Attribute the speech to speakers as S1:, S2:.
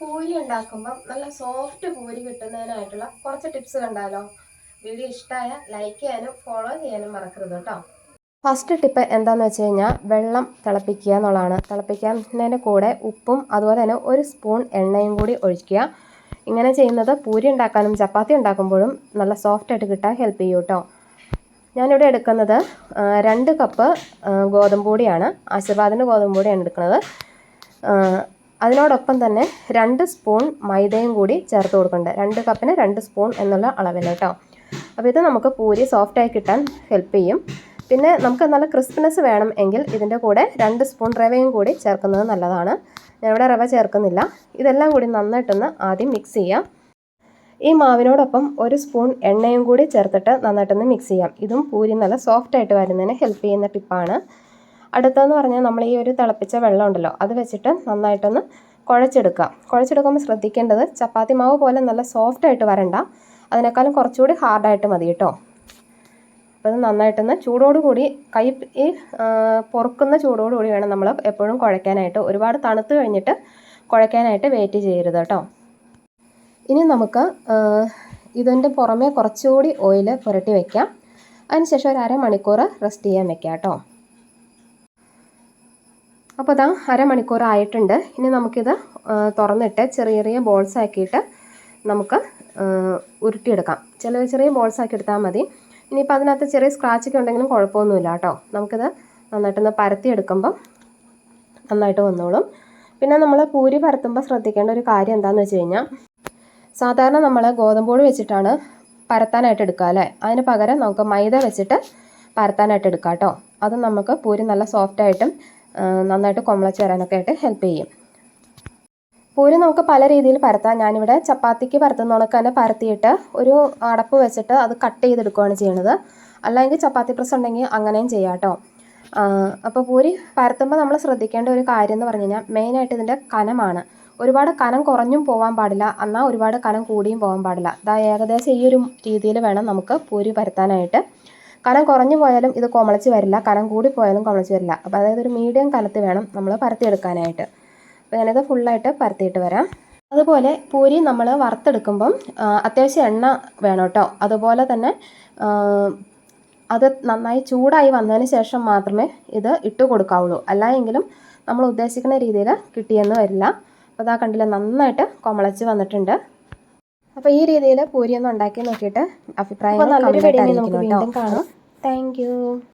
S1: പൂരി ഉണ്ടാക്കുമ്പോൾ നല്ല സോഫ്റ്റ് പൂരി കിട്ടുന്നതിനായിട്ടുള്ള കുറച്ച് ടിപ്സ് കണ്ടാലോ? വീഡിയോ ഇഷ്ടമായ ലൈക്ക് ചെയ്യാനും ഫോളോ ചെയ്യാനും മറക്കരുത് കേട്ടോ. ഫസ്റ്റ് ടിപ്പ് എന്താണെന്ന് വെച്ച് കഴിഞ്ഞാൽ വെള്ളം തിളപ്പിക്കുക എന്നുള്ളതാണ്. തിളപ്പിക്കുന്നതിന് കൂടെ ഉപ്പും അതുപോലെ തന്നെ ഒരു സ്പൂൺ എണ്ണയും കൂടി ഒഴിക്കുക. ഇങ്ങനെ ചെയ്യുന്നത് പൂരി ഉണ്ടാക്കാനും ചപ്പാത്തി ഉണ്ടാക്കുമ്പോഴും നല്ല സോഫ്റ്റായിട്ട് കിട്ടാൻ ഹെൽപ്പ് ചെയ്യും കേട്ടോ. ഞാനിവിടെ എടുക്കുന്നത് രണ്ട് കപ്പ് ഗോതമ്പൂടിയാണ് ഗോതമ്പ് പൊടിയാണ്. ആശീർവാദിന്റെ ഗോതമ്പ് പൊടിയാണ് എടുക്കുന്നത്. അതിനോടൊപ്പം തന്നെ രണ്ട് സ്പൂൺ മൈദയും കൂടി ചേർത്ത് കൊടുക്കണ്ട. രണ്ട് കപ്പിന് രണ്ട് സ്പൂൺ എന്നുള്ള അളവിൽ കേട്ടോ അപ്പോൾ ഇത് നമുക്ക് പൂരി സോഫ്റ്റായി കിട്ടാൻ ഹെൽപ്പ് ചെയ്യും. പിന്നെ നമുക്ക് നല്ല ക്രിസ്പിനെസ് വേണം എങ്കിൽ ഇതിന്റെ കൂടെ രണ്ട് സ്പൂൺ റവയും കൂടി ചേർക്കുന്നത് നല്ലതാണ്. ഞാനിവിടെ റവ ചേർക്കുന്നില്ല. ഇതെല്ലാം കൂടി നന്നായിട്ടൊന്ന് ആദ്യം മിക്സ് ചെയ്യാം. ഈ മാവിനോടൊപ്പം ഒരു സ്പൂൺ എണ്ണയും കൂടി ചേർത്തിട്ട് നന്നായിട്ടൊന്ന് മിക്സ് ചെയ്യാം. ഇതും പൂരി നല്ല സോഫ്റ്റായിട്ട് വരുന്നതിന് ഹെൽപ്പ് ചെയ്യുന്ന ടിപ്പാണ് അടുത്തതെന്ന് പറഞ്ഞാൽ നമ്മൾ ഈ ഒരു തിളപ്പിച്ച വെള്ളം ഉണ്ടല്ലോ അത് വെച്ചിട്ട് നന്നായിട്ടൊന്ന് കുഴച്ചെടുക്കുക. കുഴച്ചെടുക്കുമ്പോൾ ശ്രദ്ധിക്കേണ്ടത് ചപ്പാത്തി മാവ് പോലെ നല്ല സോഫ്റ്റ് ആയിട്ട് വരണ്ട. അതിനേക്കാളും കുറച്ചുകൂടി ഹാർഡായിട്ട് മതി കേട്ടോ. അപ്പോൾ അത് നന്നായിട്ടൊന്ന് ചൂടോടുകൂടി കൈ ഈ പൊറുക്കുന്ന ചൂടോടുകൂടി വേണം നമ്മൾ എപ്പോഴും കുഴയ്ക്കാനായിട്ട്. ഒരുപാട് തണുത്ത് കഴിഞ്ഞിട്ട് കുഴയ്ക്കാനായിട്ട് വെയിറ്റ് ചെയ്യരുത് കേട്ടോ. ഇനി നമുക്ക് ഇതിന്റെ പുറമെ കുറച്ചുകൂടി ഓയിൽ പുരട്ടി വയ്ക്കാം അതിനുശേഷം ഒരു അരമണിക്കൂർ റെസ്റ്റ് ചെയ്യാൻ വെക്കാം കേട്ടോ. അപ്പോൾ ഇതാ അരമണിക്കൂർ ആയിട്ടുണ്ട്. ഇനി നമുക്കിത് തുറന്നിട്ട് ചെറിയ ചെറിയ ബോൾസ് ആക്കിയിട്ട് നമുക്ക് ഉരുട്ടിയെടുക്കാം. ചില ചെറിയ ബോൾസ് ആക്കി എടുത്താൽ മതി. ഇനിയിപ്പോൾ അതിനകത്ത് ചെറിയ സ്ക്രാച്ചൊക്കെ ഉണ്ടെങ്കിലും കുഴപ്പമൊന്നുമില്ല കേട്ടോ. നമുക്കിത് നന്നായിട്ടൊന്ന് പരത്തിയെടുക്കുമ്പം നന്നായിട്ട് വന്നോളും. പിന്നെ നമ്മൾ പൂരി പരത്തുമ്പോൾ ശ്രദ്ധിക്കേണ്ട ഒരു കാര്യം എന്താണെന്ന് വെച്ച് കഴിഞ്ഞാൽ സാധാരണ നമ്മൾ ഗോതമ്പോട് വെച്ചിട്ടാണ് പരത്താനായിട്ട് എടുക്കുക അല്ലേ? അതിന് പകരം നമുക്ക് മൈദ വെച്ചിട്ട് പരത്താനായിട്ട് എടുക്കാം കേട്ടോ. അത് നമുക്ക് പൂരി നല്ല സോഫ്റ്റായിട്ടും നന്നായിട്ട് കൊമളച്ച് വരാനൊക്കെ ആയിട്ട് ഹെൽപ്പ് ചെയ്യും. പൂരി നമുക്ക് പല രീതിയിൽ പരത്താം. ഞാനിവിടെ ചപ്പാത്തിക്ക് പരത്തുന്ന കണക്ക് തന്നെ പരത്തിയിട്ട് ഒരു അടപ്പ് വെച്ചിട്ട് അത് കട്ട് ചെയ്തെടുക്കുകയാണ് ചെയ്യുന്നത്. അല്ലെങ്കിൽ ചപ്പാത്തി പ്രസ് ഉണ്ടെങ്കിൽ അങ്ങനെയും ചെയ്യാം കേട്ടോ അപ്പോൾ പൂരി പരത്തുമ്പോൾ നമ്മൾ ശ്രദ്ധിക്കേണ്ട ഒരു കാര്യം എന്ന് പറഞ്ഞു കഴിഞ്ഞാൽ മെയിനായിട്ട് ഇതിന്റെ കനമാണ്. ഒരുപാട് കനം കുറഞ്ഞും പോകാൻ പാടില്ല. എന്നാൽ ഒരുപാട് കനം കൂടിയും പോകാൻ പാടില്ല. അതായത് ഏകദേശം ഈ ഒരു രീതിയിൽ വേണം നമുക്ക് പൂരി പരത്താനായിട്ട്. കനം കുറഞ്ഞു പോയാലും ഇത് കുമളച്ച് വരില്ല. കനം കൂടി പോയാലും കുമളച്ച് വരില്ല. അപ്പോൾ അതായത് ഒരു മീഡിയം കനത്തിൽ വേണം നമ്മൾ പരത്തിയെടുക്കാനായിട്ട്. അപ്പോൾ ഞാനിത് ഫുള്ളായിട്ട് പരത്തിയിട്ട് വരാം. അതുപോലെ പൂരി നമ്മൾ വറുത്തെടുക്കുമ്പം അത്യാവശ്യം എണ്ണ വേണം കേട്ടോ. അതുപോലെ തന്നെ അത് നന്നായി ചൂടായി വന്നതിന് ശേഷം മാത്രമേ ഇത് ഇട്ട് കൊടുക്കാവുള്ളൂ. അല്ലായെങ്കിലും നമ്മൾ ഉദ്ദേശിക്കുന്ന രീതിയിൽ കിട്ടിയെന്ന് വരില്ല. അപ്പോൾ അതാ കണ്ടില്ല നന്നായിട്ട് കൊമളച്ച് വന്നിട്ടുണ്ട്. അപ്പോൾ ഈ രീതിയിൽ പൂരി ഒന്ന് ഉണ്ടാക്കി നോക്കിയിട്ട് അഭിപ്രായം
S2: നല്ലൊരു. വീണ്ടും കാണാം.
S1: Thank you